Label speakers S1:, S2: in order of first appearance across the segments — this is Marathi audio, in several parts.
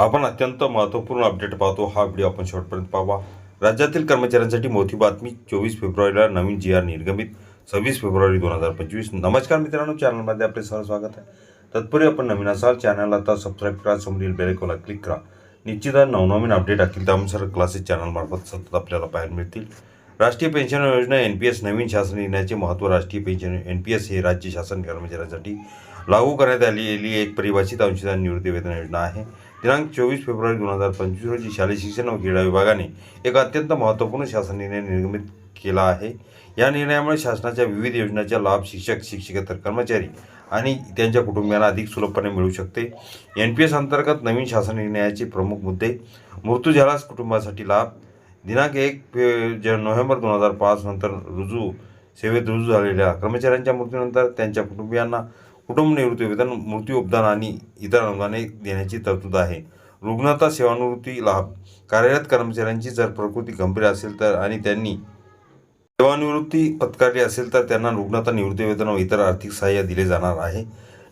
S1: आपण अत्यंत महत्त्वपूर्ण अपडेट पाहतो. हा व्हिडिओ आपण शेवटपर्यंत पाहावा. राज्यातील कर्मचाऱ्यांसाठी मोठी बातमी चोवीस फेब्रुवारीला नवीन जी आर निर्गमित सव्वीस फेब्रुवारी दोन हजार पंचवीस. नमस्कार मित्रांनो चॅनलमध्ये आपले सर स्वागत आहे. तत्पूर्वी आपण नवीन असाल चॅनलला आता सबस्क्राईब करा समोरील बेलेकोला क्लिक करा. निश्चितच नवनवीन अपडेट असतील त्यानुसार क्लासेस चॅनलमार्फत सतत आपल्याला पाहायला मिळतील. राष्ट्रीय पेन्शन योजना एन पी एस नवीन शासन निर्णयाचे महत्त्व राष्ट्रीय पेन्शन एन पी एस हे राज्य शासन कर्मचाऱ्यांसाठी लागू करण्यात आलेली एक परिभाषित अंशदान निवृत्ती वेतन योजना आहे. दिनांक चोवीस फेब्रुवारी दोन हजार पंचवीस रोजी शालेय शिक्षण व क्रीडा विभागाने एक अत्यंत महत्त्वपूर्ण शासन निर्णय निर्गमित केला आहे. या निर्णयामुळे शासनाच्या विविध योजनांचा लाभ शिक्षक शिक्षकेतर कर्मचारी आणि त्यांच्या कुटुंबियांना अधिक सुलभपणे मिळू शकते. एन पी एस अंतर्गत नवीन शासन निर्णयाचे प्रमुख मुद्दे मृत्यू झाल्यास कुटुंबासाठी लाभ दिनांक एक फे नोव्हेंबर दोन हजार पाच नंतर रुजू सेवेत रुजू झालेल्या कर्मचाऱ्यांच्या मृत्यूनंतर त्यांच्या कुटुंबियांना कुटुंब निवृत्ती वेतन मृत्यू उपदान आणि इतर अनुदाने देण्याची तरतूद आहे. रुग्णता सेवानिवृत्ती लाभ कार्यरत कर्मचाऱ्यांची जर प्रकृती गंभीर असेल तर आणि त्यांनी सेवानिवृत्ती पत्कारली असेल तर त्यांना रुग्णता निवृत्ती वेतन व इतर आर्थिक सहाय्य दिले जाणार आहे.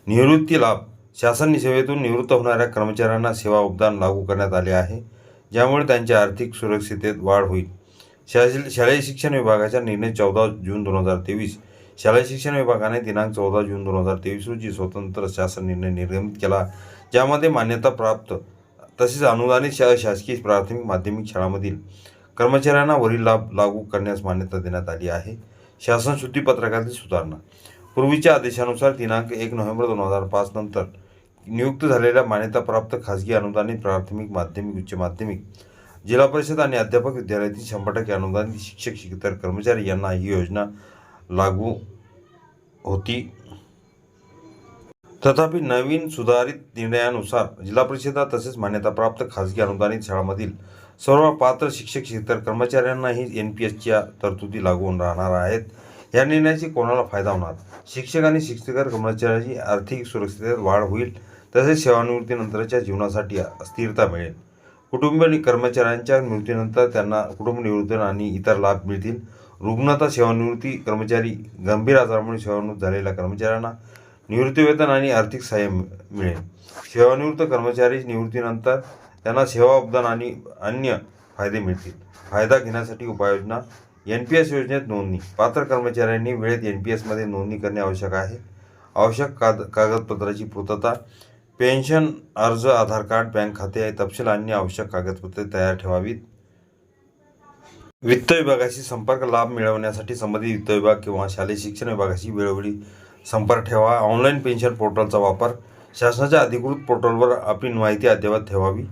S1: निवृत्ती लाभ शासन सेवेतून निवृत्त होणाऱ्या कर्मचाऱ्यांना सेवा उपदान लागू करण्यात आले आहे. ज्यामुळे त्यांच्या आर्थिक सुरक्षिततेत वाढ होईल. शालेय शालेय शिक्षण विभागाचा निर्णय चौदा जून दोन हजार तेवीस. शालेय शिक्षण विभागाने दिनांक चौदा जून दोन हजार तेवीस रोजी स्वतंत्र शासन निर्णय निर्गमित केला ज्यामध्ये मान्यता प्राप्त तसेच अनुदानित शा शासकीय प्राथमिक माध्यमिक शाळांमधील कर्मचाऱ्यांना वरील लाभ लागू करण्यास मान्यता देण्यात आली आहे. शासन शुद्धीपत्रकातील सुधारणा. पूर्वीच्या आदेशानुसार दिनांक एक नोव्हेंबर दोन हजार पाच नंतर नियुक्त झालेल्या मान्यताप्राप्त खाजगी अनुदानित प्राथमिक माध्यमिक उच्च माध्यमिक जिल्हा परिषद आणि अध्यापक विद्यालयातील शंभर टक्के अनुदानित शिक्षक शिक्षकेतर कर्मचारी यांना ही योजना लागू होती. तथापि नवीन सुधारित निर्णयानुसार जिल्हा परिषदा तसेच मान्यताप्राप्त खाजगी अनुदानित शाळांमधील सर्व पात्र शिक्षक शिक्षकेतर कर्मचाऱ्यांनाही एन पी एसच्या तरतुदी लागू होऊन राहणार आहेत. या निर्णयाची कोणाला फायदा होणार? शिक्षक आणि शिक्षकेतर कर्मचाऱ्यांची आर्थिक सुरक्षिततेत वाढ होईल तसेच सेवानिवृत्तीनंतरच्या जीवनासाठी स्थिरता मिळेल. कुटुंब आणि कर्मचाऱ्यांच्या मृत्यूनंतर त्यांना कुटुंब निवृत्ती आणि इतर लाभ मिळतील. रुग्णता सेवानिवृत्ती कर्मचारी गंभीर आजारामुळे सेवानिवृत्त झालेल्या कर्मचाऱ्यांना निवृत्तीवेतन आणि आर्थिक सहाय्य मिळेल. सेवानिवृत्त कर्मचारी निवृत्तीनंतर त्यांना सेवा उपदान आणि अन्य फायदे मिळतील. फायदा घेण्यासाठी उपाययोजना एन पी एस योजनेत नोंदणी. पात्र कर्मचाऱ्यांनी वेळेत एन पी एसमध्ये नोंदणी करणे आवश्यक आहे. आवश्यक काद कागदपत्राची पूर्तता पेन्शन अर्ज आधार कार्ड बँक खाते तपशील आणि आवश्यक कागदपत्रे तयार ठेवावीत. वित्त विभागाशी संपर्क लाभ मिळवण्यासाठी संबंधित वित्त विभाग किंवा शालेय शिक्षण विभागाशी वेळोवेळी संपर्क ठेवा. ऑनलाईन पेन्शन पोर्टलचा वापर शासनाच्या अधिकृत पोर्टलवर आपली माहिती अद्ययावत ठेवावी.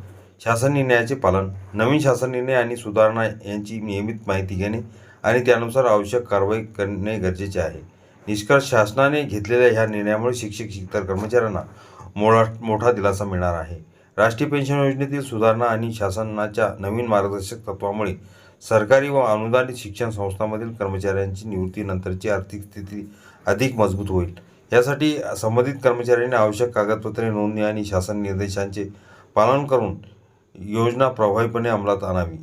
S1: शासन निर्णयाचे पालन नवीन शासन निर्णय आणि सुधारणा यांची नियमित माहिती घेणे आणि त्यानुसार आवश्यक कारवाई करणे गरजेचे आहे. निष्कर्ष शासनाने घेतलेल्या ह्या निर्णयामुळे शिक्षक शिक्षक कर्मचाऱ्यांना मोठा मोठा दिलासा मिळणार आहे. राष्ट्रीय पेन्शन योजनेतील सुधारणा आणि शासनाच्या नवीन मार्गदर्शक तत्वामुळे सरकारी व अनुदानित शिक्षण संस्थांमधील कर्मचाऱ्यांची निवृत्तीनंतरची आर्थिक स्थिती अधिक मजबूत होईल. यासाठी संबंधित कर्मचाऱ्यांनी आवश्यक कागदपत्रे नोंदणी आणि शासन निर्देशांचे पालन करून योजना प्रभावीपणे अंमलात आणावी.